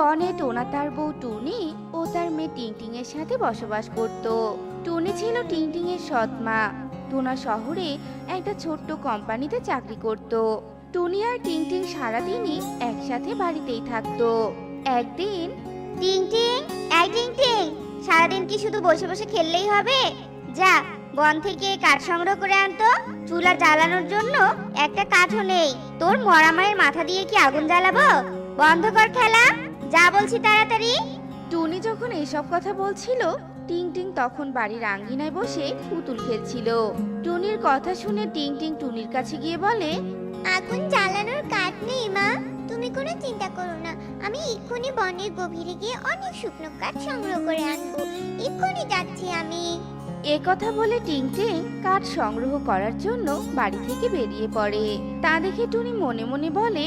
বনে টোনা তার বউ টুনি ও তার মেয়ে টিংটিং এর সাথে বসবাস করত। টুনি ছিল টিংটিং এর সৎ মা। টোনা শহরে একটা ছোট্ট কোম্পানিতে চাকরি করত। টুনি আর টিংটিং সারাদিনই একসাথে বাড়িতেই থাকতো। একদিন টিং টিং এই টিং সারাদিন কি শুধু বসে বসে খেললেই হবে? যা, বন থেকে কাঠ সংগ্রহ করে আনতো। চুলা জ্বালানোর জন্য একটা কাঠও নেই। তোর মরা মায়ের মাথা দিয়ে কি আগুন জ্বালাবো? বন্ধ কর খেলা। যা বলছি তাড়াতাড়ি। টুনি যখন এসব কথা বলছিল টিং টিং তখন বাড়ির আঙ্গিনায় বসে পুতুল খেলছিল। টুনির কথা শুনে টিং টিং টুনির কাছে গিয়ে বলে আগুন জ্বালানোর কাঠ নেই মা। তুমি কোনো চিন্তা করো না। আমি এক্ষুনি বনের গভীরে গিয়ে অনেক শুকনো কাঠ সংগ্রহ করে আনব। এক্ষুনি যাচ্ছি আমি। এ কথা বলে টিং টিং কাঠ সংগ্রহ করার জন্য বাড়ি থেকে বেরিয়ে পড়ে। তা দেখে টুনি মনে মনে বলে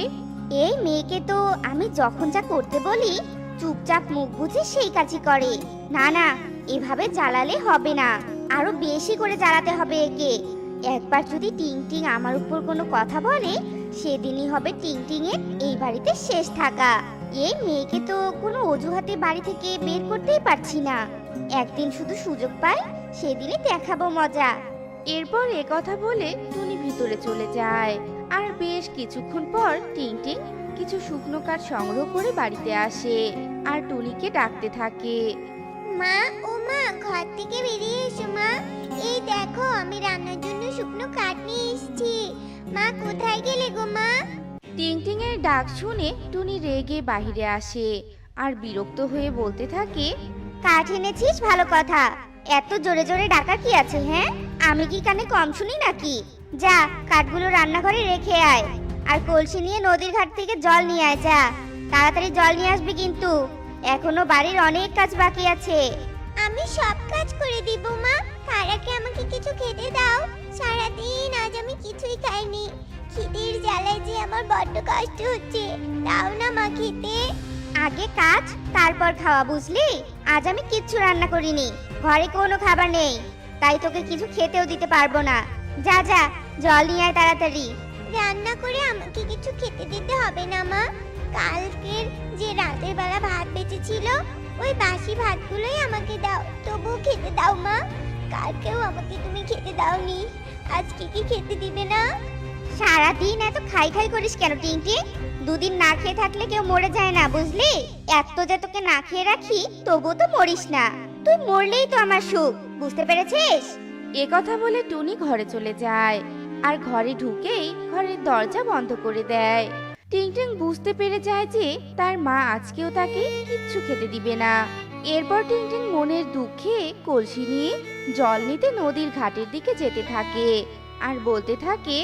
এই মেয়েকে তো আমি যখন যা করতে বলি, চুপচাপ মুখ বুঝে সেই কাজই করে। না না, এভাবে জ্বালালে হবে না। আরও বেশি করে জ্বালাতে হবে একে। একবার যদি টিং টিং আমার উপর কোনো কথা বলে, সেদিনই হবে টিং টিং এর এই বাড়িতে শেষ থাকা। এই মেয়েকে তো কোনো অজুহাতে বাড়ি থেকে বের করতেই পারছি না। একদিন শুধু সুযোগ পাই, সেদিনই দেখাবো মজা। এরপর এ কথা বলে টুনি ভিতরে চলে যায়। আর বেশ কিছুক্ষণ পর টিং টিং কিছু শুকনো কাঠ সংগ্রহ করে বাড়িতে আসে আর টুনিকে ডাকতে থাকে। মা ও মা ঘর থেকে বেরিয়ে এসো মা। এই দেখো আমি রান্নার জন্য শুকনো কাঠ নিয়ে এসেছি। মা কোথায় গেলে গো মা? টিং টিং এর ডাক শুনে টুনি রেগে বাহিরে আসে আর বিরক্ত হয়ে বলতে থাকে কাঠ এনেছিস? ভালো কথা। এত জোরে জোরে ডাকা কি আছে হ্যাঁ? আমি কি কানে কম শুনি নাকি? যা কাঠগুলো রান্নাঘরে রেখে আয়। আর কলসি নিয়ে নদীর ঘাট থেকে জল নিয়ে আয় যা। তাড়াতাড়ি জল নিয়ে আসবি কিন্তু। এখনও বাড়ির অনেক কাজ বাকি আছে। আমি সব কাজ করে দিব মা। তার আগে আমাকে কিছু খেতে দাও। সারাদিন আজ আমি কিছুই খাইনি। খিদের জ্বালায় যে আমার বড্ড কষ্ট হচ্ছে। দাও না মা খেতে। আগে কাজ তারপর খাওয়া বুঝলি? আজ আমি কিচ্ছু রান্না করিনি। ঘরে কোনো খাবার নেই। তাই তোকে কিছু খেতেও দিতে পারব না। যা যা জল নিয়ে আয় তাড়াতাড়ি। রান্না করে আমাকে কিছু খেতে দিতে হবে না, মা। কালকের যে রাতের বেলা ভাত বেঁচেছিল, ওই বাসি ভাতগুলোই আমাকে দাও, তবুও খেতে দাও, মা। কালকেও আমাকে তুমি খেতে দাওনি। আজকে কি খেতে দিবে না? সারাদিন এত খাই খাই করিস কেন টিংটি দুদিন না খেয়ে থাকলে কেউ মরে যায় না, বুঝলি? এত যে তোকে না খেয়ে রাখি, তবুও তো মরিস না। তুই মরলেই তো আমার সুখ, বুঝতে পেরেছিস? এ কথা বলে টুনি ঘরে চলে যায়। আর ঘরে ঢুকেই ঘরের দরজা বন্ধ করে দেয়। টিং টিং বুঝতে পেরে যায় যে তার মা আজকেও তাকে কিচ্ছু খেতে দিবে না। এরপর টিং টিং মনের দুঃখে কলসি নিয়ে জল নিতে নদীর ঘাটের দিকে যেতে থাকে আর বলতে থাকে,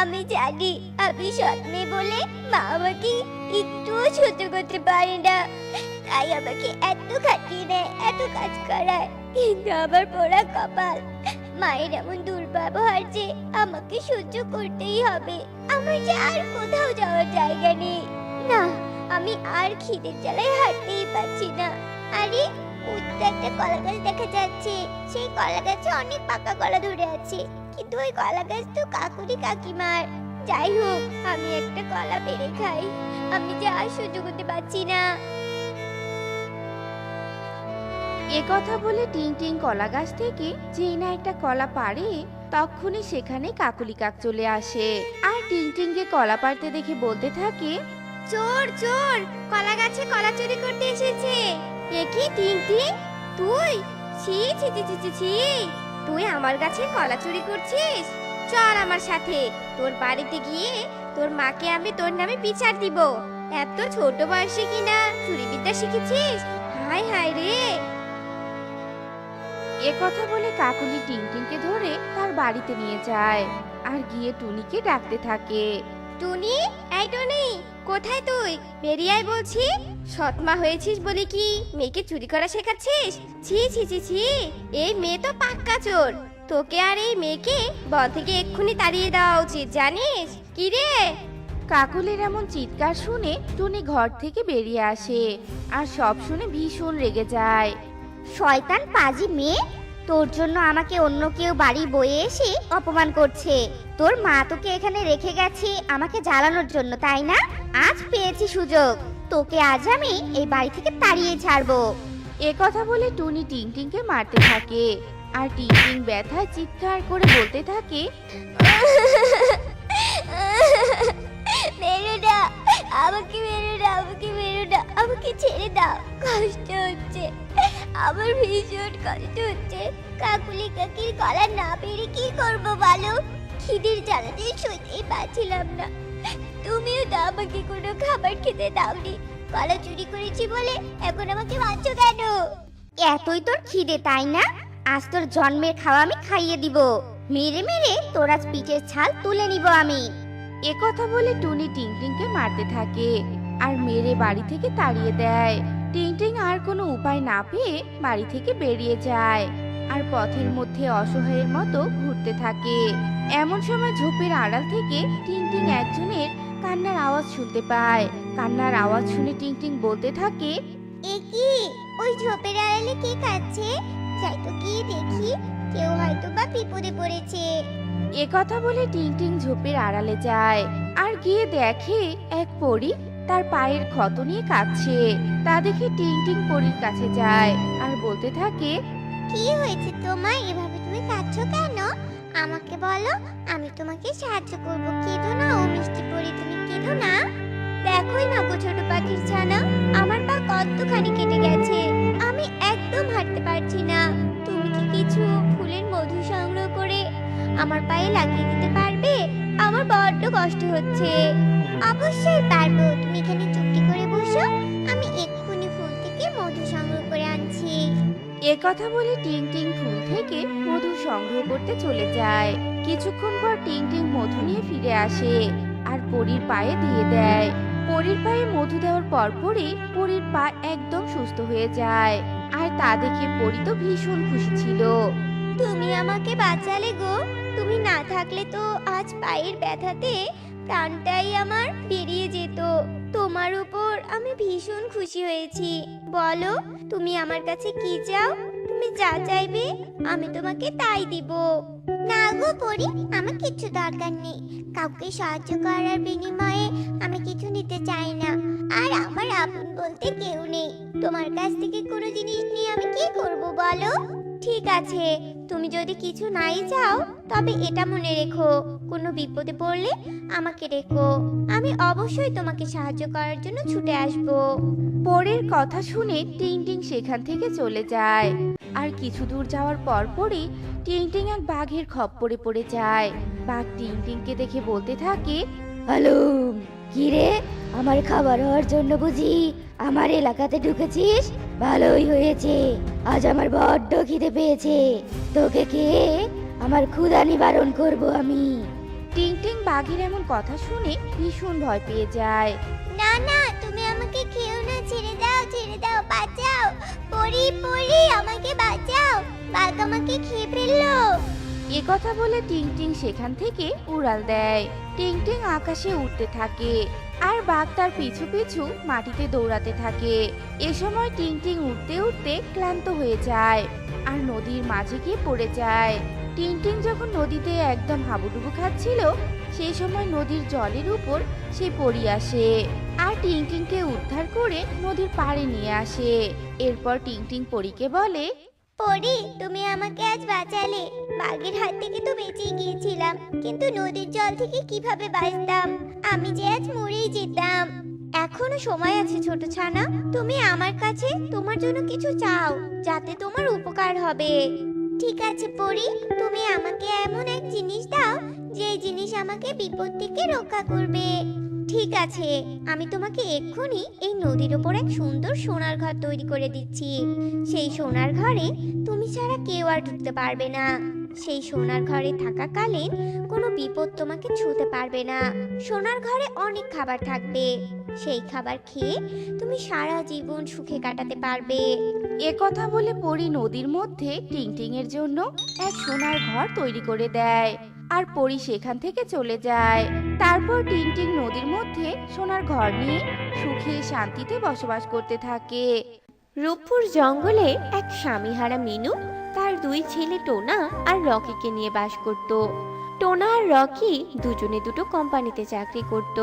আমি জানি, আমি মেয়ে বলে মা আমাকে একটুও সহ্য করতে পারে না। তাই আমাকে এত খাটিয়ে এত কাজ করায়। কিন্তু আমার পোড়া কপাল, মায়ের এমন দুর্ব্যবহার যে আমাকে সহ্য করতেই হবে। আমার যে আর কোথাও যাওয়ার জায়গা নেই। না, আমি আর খিদের জ্বালায় হাঁটতেই পারছি না। আরে উঠতে একটা কলা গাছ দেখা যাচ্ছে। সেই কলা গাছে অনেক পাকা কলা ধরে আছে। কিন্তু ওই কলা গাছ তো কাকুরি কাকিমার। যাই হোক, আমি একটা কলা পেরে খাই। আমি যে আর সহ্য করতে পারছি না। এ কথা বলে টিং টিং কলা গাছ থেকে যেই না একটা কলা পারে তখনই সেখানে কাকুলি কাক চলে আসে। আর টিং টিংকে কলা পারতে দেখে বলতে থাকে, চোর চোর কলা গাছে কলা চুরি করতে এসেছে। এ কি টিং তুই? ছি ছি ছি ছি ছি ছি। তুই আমার গাছে কলা চুরি করছিস? চল আমার সাথে, তোর বাড়িতে গিয়ে তোর মাকে আমি তোর নামে বিচার দিব। এত ছোট বয়সে কিনা চুরি বিদ্যা শিখেছিস? হায় হায় রে! এ কথা বলে কাকুলি টিং টিংকে ধরে তার বাড়িতে নিয়ে যায়। আর গিয়ে টুনিকে ডাকতে থাকে। টুনি? এই টুনি কোথায় তুই? বেরিয়ে আয় বলছি। সৎমা হয়েছিস বলে কি মেয়েকে চুরি করা শেখাচ্ছিস? ছি ছি ছি ছি এই মেয়ে তো পাক্কা চোর। তোকে আর এই মেয়েকে বন থেকে এক্ষুনি তাড়িয়ে দেওয়া উচিত জানিস? কি রে? কাকুলের এমন চিৎকার শুনে টুনি ঘর থেকে বেরিয়ে আসে। আর সব শুনে ভীষণ রেগে যায়। শয়তান পাজি মেয়ে তোর জন্য আমাকে অন্য কেউ বাড়ি বয়ে এসে অপমান করছে। তোর মা তোকে এখানে রেখে গেছে আমাকে জ্বালানোর জন্য তাই না? আজ পেয়েছি সুযোগ। তোকে আজ আমি এই বাড়ি থেকে তাড়িয়ে ছাড়বো। এ কথা বলে টুনি টিংটিংকে মারতে থাকে। আর টিংটিং ব্যথায় চিৎকার করে বলতে থাকে মেরো না আমাকে মেরো না আমাকে মেরো না আমাকে ছেড়ে দাও কষ্ট হচ্ছে। আমার ভীষণ কষ্ট হচ্ছে। কাকুলি কাকির গলা না পেরে কি করব বলো? খিদের জ্বালাতে সইতেই পারছিলাম না। তুমিও তো আমাকে কোনো খাবার খেতে দাওনি। কলা চুরি করেছি বলে এখন আমাকে মারছো কেন? এতই তোর খিদে তাই না? আজ তোর জন্মের খাওয়া আমি খাইয়ে দিব। মেরে মেরে তোর আজ পিঠের ছাল তুলে নিব আমি। এ কথা বলে টুনি টিংটিংকে মারতে থাকে আর মেরে বাড়ি থেকে তাড়িয়ে দেয়। টিংটিং আর কোনো উপায় না পেয়ে বাড়ি থেকে বেরিয়ে যায়। আর পথের মধ্যে অসহায়ের মতো ঘুরতে থাকে। এমন সময় ঝোপের আড়াল থেকে টিংটিং একজনের কান্নার আওয়াজ শুনতে পায়। কান্নার আওয়াজ শুনে টিংটিং বলতে থাকে এ কি? ওই ঝোপের আড়ালে কে কাচ্ছে যাই তো কি দেখি কেউ হয়তো বা বিপদে পড়েছে। এ কথা বলে টিংটিং ঝোপের আড়ালে যায়। আর গিয়ে দেখে এক পরী তার পায়ের ক্ষত নিয়ে কাঁদছে। তা দেখে টিংটিং পরীর কাছে যায় আর বলতে থাকে, কি হয়েছে তোমার? এভাবে তুমি কাঁদছো কেন? আমাকে বলো, আমি তোমাকে সাহায্য করব। কেঁদো না, ও মিষ্টি পরি, তুমি কেঁদো না। দেখোই না গো ছোট পাখির ছানা, আমার পা কতখানি কেটে গেছে। আমি একদম হাঁটতে পারছি না। তুমি কি কিছু ফুলের মধু সংগ্রহ করে আমার পায়ে লাগিয়ে দিতে পারবে? আমার বড্ড কষ্ট হচ্ছে। অবশ্যই পারব। তুমি এখানে চুপটি করে বসো। আমি এক্ষুনি ফুল থেকে মধু সংগ্রহ করে আনছি। এ কথা বলে টিংটিং ফুল থেকে মধু সংগ্রহ করতে চলে যায়। কিছুক্ষণ পর টিংটিং মধু নিয়ে ফিরে আসে আর পরীর পায়ে দিয়ে দেয়। পরীর পায়ে মধু দেওয়ার পর পরপরই পরীর পা একদম সুস্থ হয়ে যায় আর তা দেখে পরী তো ভীষণ খুশি ছিল। তুমি আমাকে বাঁচালে গো। তুমি না থাকলে তো আজ পায়ের ব্যথাতে প্রাণটাই আমার বেরিয়ে যেত। তোমার উপর আমি ভীষণ খুশি হয়েছি। বলো, তুমি আমার কাছে কি চাও? তুমি যা চাইবে, আমি তোমাকে তাই দিব। না গো পরি, আমার কিছু দরকার নেই। কাউকে সাহায্য করার বিনিময়ে আমি কিছু নিতে চাই না। আর আমার আপন বলতে কেউ নেই। তোমার কাছ থেকে কোনো জিনিস নিয়ে আমি কি করব বলো? ঠিক আছে। তুমি যদি কিছু নাই চাও তবে এটা মনে রেখো। কোনো বিপদে পড়লে আমাকে রেখো আমি অবশ্যই তোমাকে সাহায্য করার জন্য ছুটে আসব। পরের কথা শুনে টিংটিং সেখান থেকে চলে যায়। আর কিছু দূর যাওয়ার পর পরপরই টিংটিং এক বাঘের খপ্পরে পড়ে যায়। বাঘ টিংটিংকে দেখে বলতে থাকে হ্যালো কি রে আমার খাবার হওয়ার জন্য বুঝি আমার এলাকাতে ঢুকেছিস? ভালোই হয়েছে। আজ আমার বড্ড খিদে পেয়েছে। তোকে কে? আমার ক্ষুধা নিবারণ করব আমি। টিং টিং বাঘের এমন কথা শুনে ভীষণ ভয় পেয়ে যায়। না না তুমি আমাকে খেও না ছেড়ে দাও ছেড়ে দাও বাঁচাও। পরি পরি আমাকে বাঁচাও। বাঘ আমাকে খেয়ে ফেলল। এ কথা বলে টিং টিং সেখান থেকে উড়াল দেয়। টিং টিং আকাশে উঠতে থাকে। আর বাঘ তার পিছু পিছু মাটিতে দৌড়াতে থাকে। এ সময় টিংটিং উঠতে উঠতে ক্লান্ত হয়ে যায় আর নদীর মাঝে গিয়ে পড়ে যায়। টিংটিং যখন নদীতে একদম হাবুডুবু খাচ্ছিল, সেই সময় নদীর জলের উপর সে পড়ি আসে আর টিংটিংকে উদ্ধার করে নদীর পাড়ে নিয়ে আসে। এরপর টিংটিং পরীকে বলে পরি তুমি আমাকে আজ বাঁচালে। বাঘের হাত থেকে তো বেঁচে গিয়েছিলাম, কিন্তু নদীর জল থেকে কীভাবে বাঁচতাম? আমি যে আজ মরেই যেতাম। এখনও সময় আছে ছোট ছানা, তুমি আমার কাছে তোমার জন্য কিছু চাও, যাতে তোমার উপকার হবে। ঠিক আছে পরি তুমি আমাকে এমন এক জিনিস দাও, যে জিনিস আমাকে বিপদ থেকে রক্ষা করবে। ঠিক আছে, আমি তোমাকে এক্ষুনি এই নদীর ওপর এক সুন্দর সোনার ঘর তৈরি করে দিচ্ছি। সেই সোনার ঘরে তুমি ছাড়া কেউ আর ঢুকতে পারবে না। সেই সোনার ঘরে থাকাকালীন কোনো বিপদ তোমাকে ছুঁতে পারবে না। সোনার ঘরে অনেক খাবার থাকবে। সেই খাবার খেয়ে তুমি সারা জীবন সুখে কাটাতে পারবে। এ কথা বলে পরি নদীর মধ্যে টিংটিং এর জন্য এক সোনার ঘর তৈরি করে দেয়। আর পরি সেখান থেকে চলে যায়। তারপর টিংটিং নদীর মধ্যে সোনার ঘর নিয়ে সুখে শান্তিতে বসবাস করতে থাকে। রূপপুর জঙ্গলে এক স্বামীহারা মিনু তার দুই ছেলে টোনা আর রকিকে নিয়ে বাস করত। টোনা আর রকি দুজনে দুটো কোম্পানিতে চাকরি করত।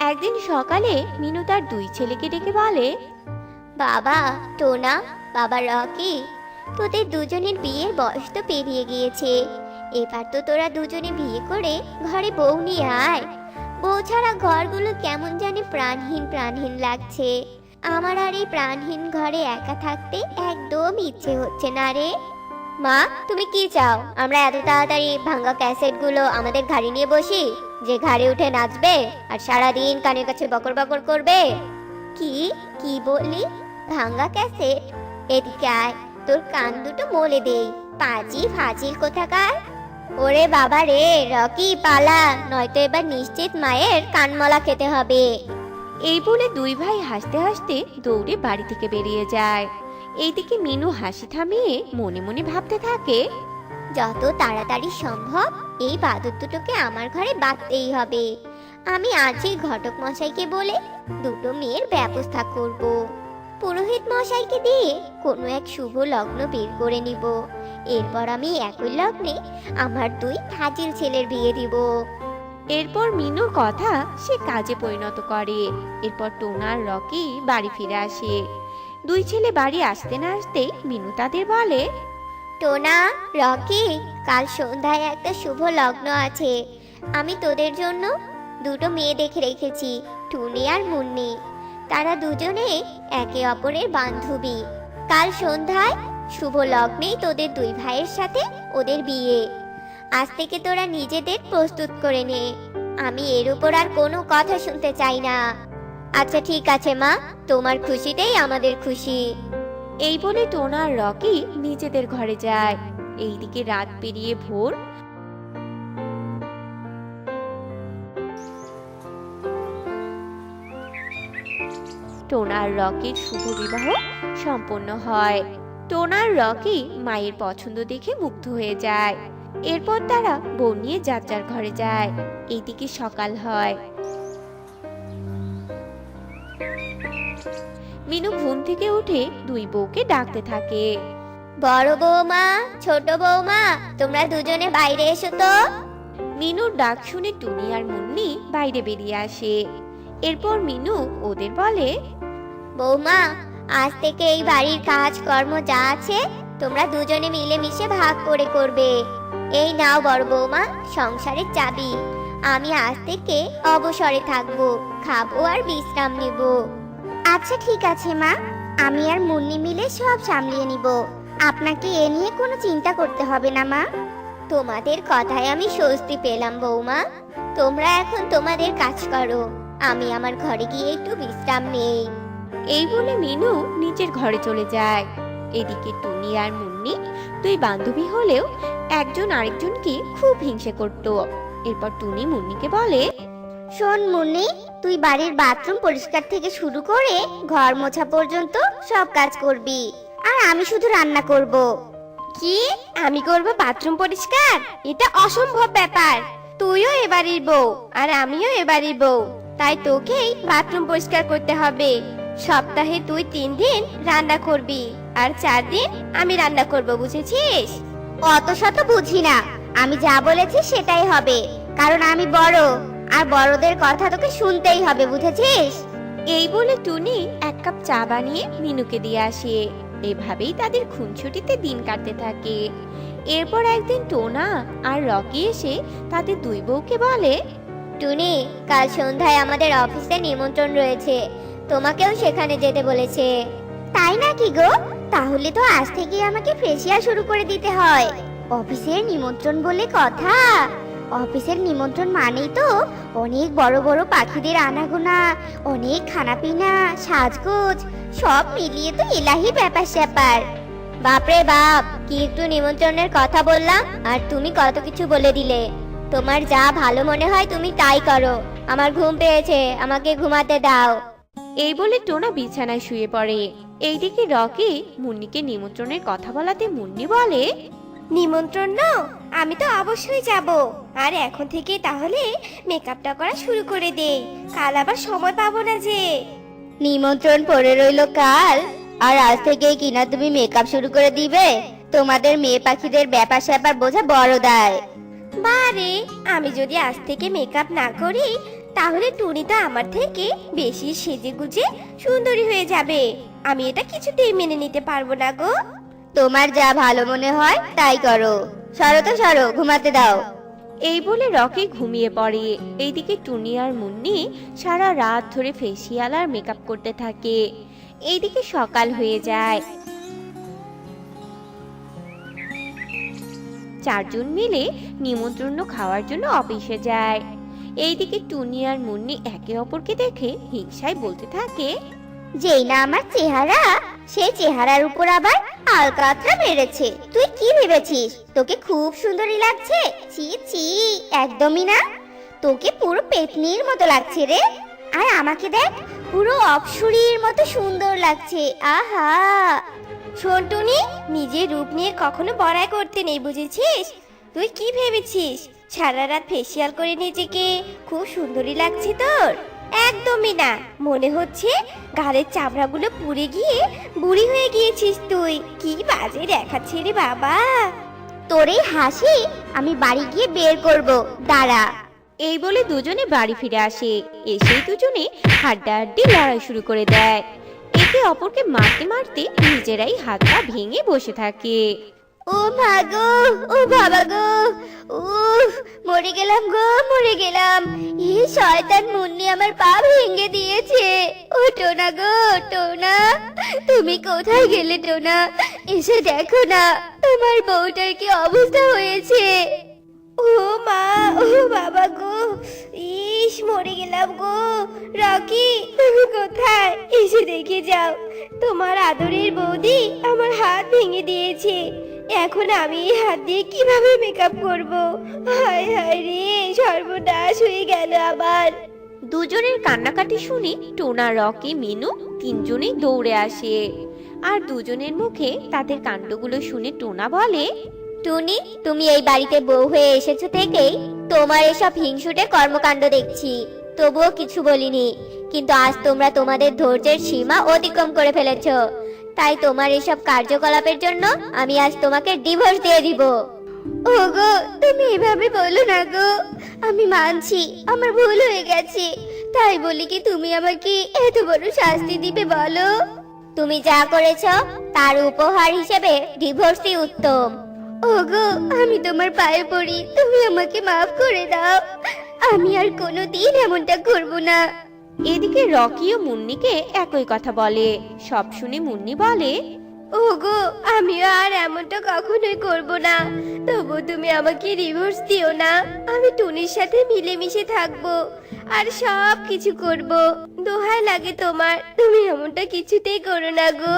একদিন সকালে মিনু তার দুই ছেলেকে ডেকে বলে, বাবা, টোনা, বাবা রকি, তোদের দুজনের বিয়ের বয়স তো পেরিয়ে গিয়েছে। এবার তো তোরা দুজনে বিয়ে করে ঘরে বউ নিয়ে আয়। বউ ছাড়া ঘরগুলো কেমন জানি প্রাণহীন প্রাণহীন লাগছে। আমার আর এই প্রাণহীন ঘরে একা থাকতে একদম ইচ্ছে হচ্ছে না রে। মা, তুমি কি চাও? আমরা এত তাড়াতাড়ি ভাঙ্গা ক্যাসেটগুলো আমাদের ঘাড়ি নিয়ে বসি, যে ঘাড়ে উঠে নাচবে আর সারাদিন কানের কাছে বকর বকর করবে? কি? কি বললি? ভাঙ্গা ক্যাসেট? এদিকে আয়, তোর কান দুটো মলে দেই। পাজি ফাজিল কোথাকার? ওরে বাবা রে রকি পালা নয়তো এবার নিশ্চিত মায়ের কানমলা খেতে হবে। এই বলে দুই ভাই হাসতে হাসতে দৌড়ে বাড়ি থেকে বেরিয়ে যায়। এইদিকে মিনু হাসি থামিয়ে মনে মনে ভাবতে থাকে যত তাড়াতাড়ি সম্ভব এই বাদর দুটোকে আমার ঘরে বাঁধতেই হবে। আমি আজই ঘটক মশাইকে বলে দুটো মেয়ের ব্যবস্থা করব। পুরোহিত মশাইকে দিয়ে কোনো এক শুভ লগ্ন বের করে নিব। এরপর আমি একই লগ্নে আমার দুই ফাজিল ছেলের বিয়ে দিব। এরপর মিনুর কথা সে কাজে পরিণত করে। এরপর টোনার রকি বাড়ি ফিরে আসে। দুই ছেলে বাড়ি আসতে না আসতে মিনু তাদের বলে টোনা রকি কাল সন্ধ্যায় একটা শুভ লগ্ন আছে। আমি তোদের জন্য দুটো মেয়ে দেখে রেখেছি টুনি আর মুন্নি। তারা দুজনে একে অপরের বান্ধবী। কাল সন্ধ্যায় শুভ লগ্নেই তোদের দুই ভাইয়ের সাথে ওদের বিয়ে। আজ থেকে তোরা নিজেদের প্রস্তুত করে নে। আমি এর উপর আর কোনো কথা শুনতে চাই না। আচ্ছা ঠিক আছে, মা। তোমার খুশিতেই আমাদের খুশি। এই বলে টোনা আর রকি নিজেদের ঘরে যায়। এইদিকে রাত পেরিয়ে ভোর। টোনা আর রকির শুভ বিবাহ সম্পন্ন হয়। টোনা আর রকি মায়ের পছন্দ দেখে মুগ্ধ হয়ে যায়। এরপর তারা বউ নিয়ে যার ঘরে যায়। এইদিকে সকাল হয়। মিনু ঘুম থেকে উঠে দুই বউকে ডাকতে থাকে। বড় বৌমা ছোট বৌমা তোমরা দুজনে বাইরে এসো তো। মিনুর ডাক শুনে টুনি আর মুন্নি বাইরে বেরিয়ে আসে। এরপর মিনু ওদের বলে বৌমা আজ থেকে এই বাড়ির কাজ কর্ম যা আছে, তোমরা দুজনে মিলে মিশে ভাগ করে করবে। এই নাও বড় বৌমা, সংসারের চাবি। আমি আজ থেকে অবসরে থাকব, খাব আর বিশ্রাম নিব। আচ্ছা ঠিক আছে, মা। আমি আর মুন্নি মিলে সব সামলিয়ে নিব। আপনাকে এ নিয়ে কোনো চিন্তা করতে হবে না, মা। তোমাদের কথায় আমি স্বস্তি পেলাম, বৌমা। তোমরা এখন তোমাদের কাজ করো। আমি আমার ঘরে গিয়ে একটু বিশ্রাম নেই। এই বলে মিনু নিজের ঘরে চলে যায়। এদিকে টুনি আর মুন্নি দুই বান্ধবী হলেও একজন আরেকজনকে খুব হিংসে করত। এরপর টুনি মুন্নিকে বলে শোন মুন্নি তুই বাড়ির বাথরুম পরিষ্কার থেকে শুরু করে ঘর মোছা পর্যন্ত সব কাজ করবি। আর আমি শুধু রান্না করব। কি? আমি করব বাথরুম পরিষ্কার? এটা অসম্ভব ব্যাপার। তুইও এবাড়ির বউ আর আমিও এবাড়ির বউ। তাই তোকেই বাথরুম পরিষ্কার করতে হবে। সপ্তাহে তুই তিন দিন রান্না করবি আর চার দিন আমি রান্না করব বুঝেছিস? অত শত বুঝি না। আমি যা বলেছি সেটাই হবে কারণ আমি বড় আর বড়দের কথা তোকে শুনতেই হবে বুঝেছিস? এই বলে টুনি এক কাপ চা বানিয়ে মিনুকে দিয়ে আসে। এভাবেই তাদের খুনছুটিতে দিন কাটতে থাকে। এরপর একদিন টোনা আর রকি এসে তাদের দুই বউকে বলে টুনি কাল সন্ধ্যায় আমাদের অফিসে নিমন্ত্রণ রয়েছে। তোমাকেও সেখানে যেতে বলেছে। তাই নাকি গো? তাহলে তো আজ থেকে আমাকে ফেসিয়া শুরু করে দিতে হয়। অফিসের নিমন্ত্রণ বলে কথা। অফিসের নিমন্ত্রণ মানেই তো অনেক বড় বড় পাখিদের আনাগোনা, অনেক খানাপিনা, সাজগোজ, সব মিলিয়ে তো এলাহি ব্যাপার স্যাপার। বাপরে বাপ, কি একটু নিমন্ত্রণের কথা বললাম, আর তুমি কত কিছু বলে দিলে। তোমার যা ভালো মনে হয় তুমি তাই করো। আমার ঘুম পেয়েছে, আমাকে ঘুমাতে দাও। এই বলে টোনা বিছানায় শুয়ে পড়ে। এইদিকে রকি মুন্নিকে নিমন্ত্রণের কথা বলাতে মুন্নি বলে নিমন্ত্রণ না আমি তো অবশ্যই যাব। আর এখন থেকে তাহলে মেকআপটা করা শুরু করে দেই কাল আবার সময় পাবো না যে। নিমন্ত্রণ পড়ে রইল কাল। আর আজ থেকে কিনা তুমি মেকআপ শুরু করে দিবে? তোমাদের মেয়ে পাখিদের ব্যাপার স্যাপার বোঝা বড় দায়। বারে আমি যদি আজ থেকে মেকআপ না করি তাহলে টুনি তো আমার থেকে বেশি সেজে গুজে সুন্দরী হয়ে যাবে। আমি এটা কিছুতেই মেনে নিতে পারব না গো। তোমার যা ভালো মনে হয় তাই করো। সরো তো সরো ঘুমাতে দাও। এই বলে রকি ঘুমিয়ে পড়ে। এইদিকে টুনি আর মুন্নি সারা রাত ধরে ফেসিয়াল আর মেকআপ করতে থাকে। এইদিকে সকাল হয়ে যায়। চারজন মিলে নিমন্ত্রণ খাওয়ার জন্য অফিসে যায়। এইদিকে টুনি আর মুন্নি একে অপরকে দেখে হিংসায় বলতে থাকে, যেই না আমার চেহারা, সেই চেহারার উপর আবার আলকাতরা মেরেছে। তুই কি ভেবেছিস? তোকে খুব সুন্দরী লাগছে। ছি ছি, একদমই না। তোকে পুরো পেতনির মতো লাগছে রে। আর আমাকে দেখ, পুরো অপসরীর মতো সুন্দর লাগছে। আহা! শোনটুনি নিজের রূপ নিয়ে কখনো বড়াই করতে নেই, বুঝেছিস? তুই কি ভেবেছিস? সারা রাত ফেসিয়াল করে নিজেকে খুব সুন্দরী লাগছে তোর? একদমই না। মনে হচ্ছে গালের চামড়াগুলো পুড়ে গিয়ে বুড়ি হয়ে গিয়েছিস তুই। কি বাজে দেখাচ্ছে রে বাবা। তোর এই হাসি আমি বাড়ি গিয়ে বের করব। দাঁড়া। এই বলে দুজনে বাড়ি ফিরে আসে। এসেই দুজনে হাড্ডাহাড্ডি লড়াই শুরু করে দেয়। একে অপরকে মারতে মারতে নিজেরাই হাত পা ভেঙে বসে থাকে। ও মা গো, ও বাবা গো উফ মরে গেলাম গো, মরে গেলাম। এই শয়তান মুন্নি আমার পা ভেঙে দিয়েছে। ও টোনা গো টোনা তুমি কোথায় গেলে, টোনা? এসে দেখো না, তোমার বউটার কি অবস্থা হয়েছে। ও মা, ও বাবা গো, ইস, মরে গেলাম গো। রকি, তুমি কোথায়? এসে দেখে যাও। তোমার আদরের বৌদি আমার হাত ভেঙে দিয়েছে। এখন আমি এই হাত দিয়ে কীভাবে মেকআপ করব? হায় হায় রে সর্বনাশ হয়ে গেল আবার। দুজনের কান্নাকাটি শুনে টোনা রকি মিনু তিনজনেই দৌড়ে আসে। আর দুজনের মুখে তাদের কাণ্ডগুলো শুনে টোনা বলে টুনি তুমি এই বাড়িতে বউ হয়ে এসেছ থেকেই তোমার এসব হিংসুটে কর্মকাণ্ড দেখছি। তবুও কিছু বলিনি। কিন্তু আজ তোমরা তোমাদের ধৈর্যের সীমা অতিক্রম করে ফেলেছো। তাই তোমার এসব কার্যকলাপের জন্য আমি আজ তোমাকে ডিভোর্স দিয়ে দিব। ওগো তুমি এভাবে বলো না গো। আমি মানছি আমার ভুল হয়ে গেছে। তাই বলি কি তুমি আমাকে এত বড় শাস্তি দিবে বলো? তুমি যা করেছ তার উপহার হিসেবে ডিভোর্সই উত্তম। ওগো আমি তোমার পায়ে পড়ি তুমি আমাকে মাফ করে দাও। আমি আর কোনো দিন এমনটা করব না। এদিকে রকি ও মুন্নিকে একই কথা বলে। সব শুনে মুন্নি বলে ওগো আমিও আর এমনটা কখনোই করব না। তবু তুমি আমাকে ডিভোর্স দিও না। আমি টুনির সাথে মিলেমিশে থাকব আর সব কিছু করব। দোহাই লাগে তোমার। তুমি এমনটা কিছুতেই করো না গো।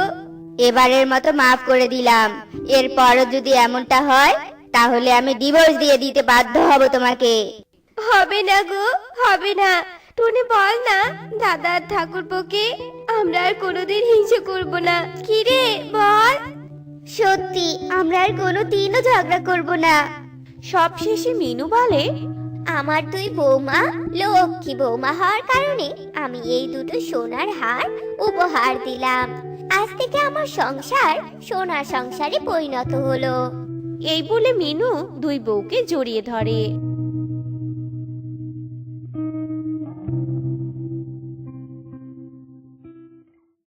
এবারের মতো মাফ করে দিলাম। এরপরও যদি এমনটা হয় তাহলে আমি ডিভোর্স দিয়ে দিতে বাধ্য হব তোমাকে। হবে না গো হবে না। টুনি বল না দাদা আর ঠাকুরপোকে আমরা আর কোনোদিন হিংসে করব না। কি রে বল। সত্যি আমরা আর কোনো দিনও ঝগড়া করব না। সব শেষে মিনু বলে আমার দুই বৌমা লক্ষ্মী বৌমা হওয়ার কারণে আমি এই দুটো সোনার হার উপহার দিলাম। আজ থেকে আমার সংসার সোনার সংসারে পরিণত হলো। এই বলে মিনু দুই বউকে জড়িয়ে ধরে।